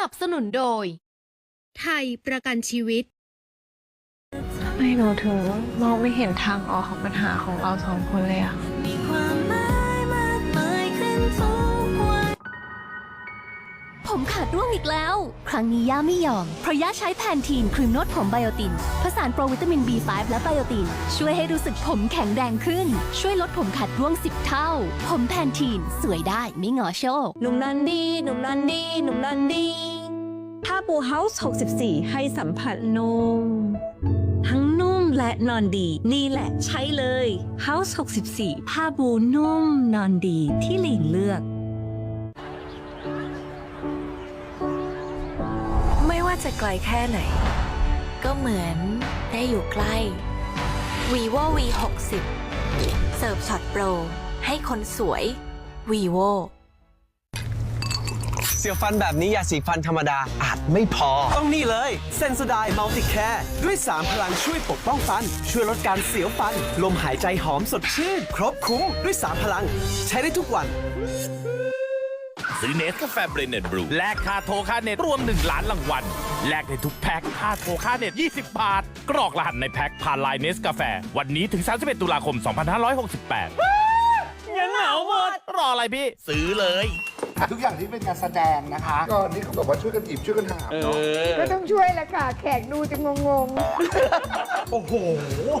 นับสนุนโดย ไทยประกันชีวิต ไม่หนูถึงมองไม่เห็นทางออกของปัญหาของเราสองคนเลยอะ ร่วงอีกแล้ว ครั้งนี้ย่าไม่ยอม เพราะย่าใช้แพนทีนครีมนวดผมไบโอติน ผสานโปรวิตามิน B5 และไบโอติน ช่วยให้รู้สึกผมแข็งแรงขึ้น ช่วยลดผมขาดร่วง 10 เท่า ผมแพนทีนสวยได้ไม่งอโชค หนุ่มนันดีหนุ่มนันดีหนุ่มนันดีผ้าปูเฮาส์64 ให้สัมผัสนุ่มทั้งนุ่มและนอนดี นี่แหละใช้เลย House 64 ผ้าปูนุ่มนอนดีที่หลิงเลือก ว่าจะไกลแค่ไหน ก็เหมือนได้อยู่ใกล้ vivo v 6 0เสิร์ฟช็อตโปร ให้คนสวย vivo เสียวฟันแบบนี้ยาสีฟันธรรมดาอาจไม่พอ ต้องนี่เลยเซน o ไดมัลติแคร์ด้วย 3 พลังช่วยปกป้องฟัน ช่วยลดการเสียวฟัน ลมหายใจหอมสดชื่น ครบคุ้มด้วย 3 พลัง ใช้ได้ทุกวัน ซื้อเนสกาแฟเบรนเน็ตบรู แลกค่าโทรค่าเน็ตรวม 1 ล้านรางวัล แลกในทุกแพ็คค่าโทรค่าเน็ต 20 บาท กรอกรหัสในแพ็คผ่านไลน์เนสกาแฟ วันนี้ถึง 31 ตุลาคม 2568ยังเหงาหมด รออะไรพี่ ซื้อเลย ทุกอย่างที่เป็นการแสดงนะคะก็นี่เขาบอกว่าช่วยกันอิบช่วยกันหามเนาะก็ต้องช่วยแหละค่ะ แขกดูจะงงโอ้โห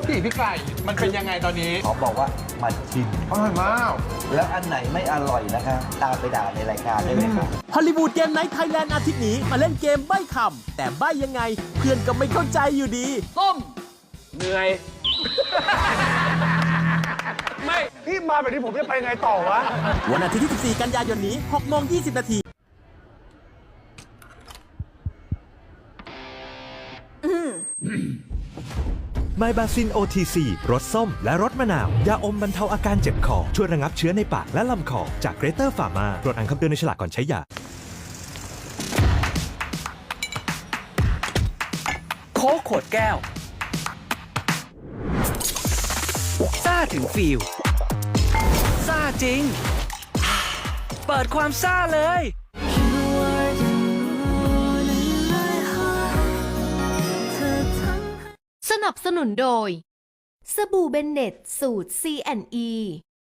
พี่พี่ไก่มันเป็นยังไงตอนนี้ ขอบอกว่ามันชินอร่อยมาก แล้วอันไหนไม่อร่อยนะคะตามไปด่าในรายการได้เลยครับฮอลลีวูดเกมไนท์ไทยแลนด์อาทิตย์นี้มาเล่นเกมใบ้คำแต่ใบ้ยังไง เพื่อนก็ไม่เข้าใจอยู่ดีไม่พี่ มาแบบนี้ผมจะไปไงต่อวะ วันอาทิตย์ที่14กันยายนนี้6โมง20นาที ไมบาซิน OTC รสส้ม และรสมะนาว ยาอมบรรเทาอาการเจ็บคอ ช่วยระงับเชื้อในปากและลำคอ จากเกรเตอร์ฟาร์มาตรวจอ่านคำเตือนในฉลากก่อนใช้ยา โค้กขวดแก้ว ซ่าถึงฟิลซ่า จริง เปิดความซ่าเลย สนับสนุนโดย สบู่เบนเน็ตสูตร C&E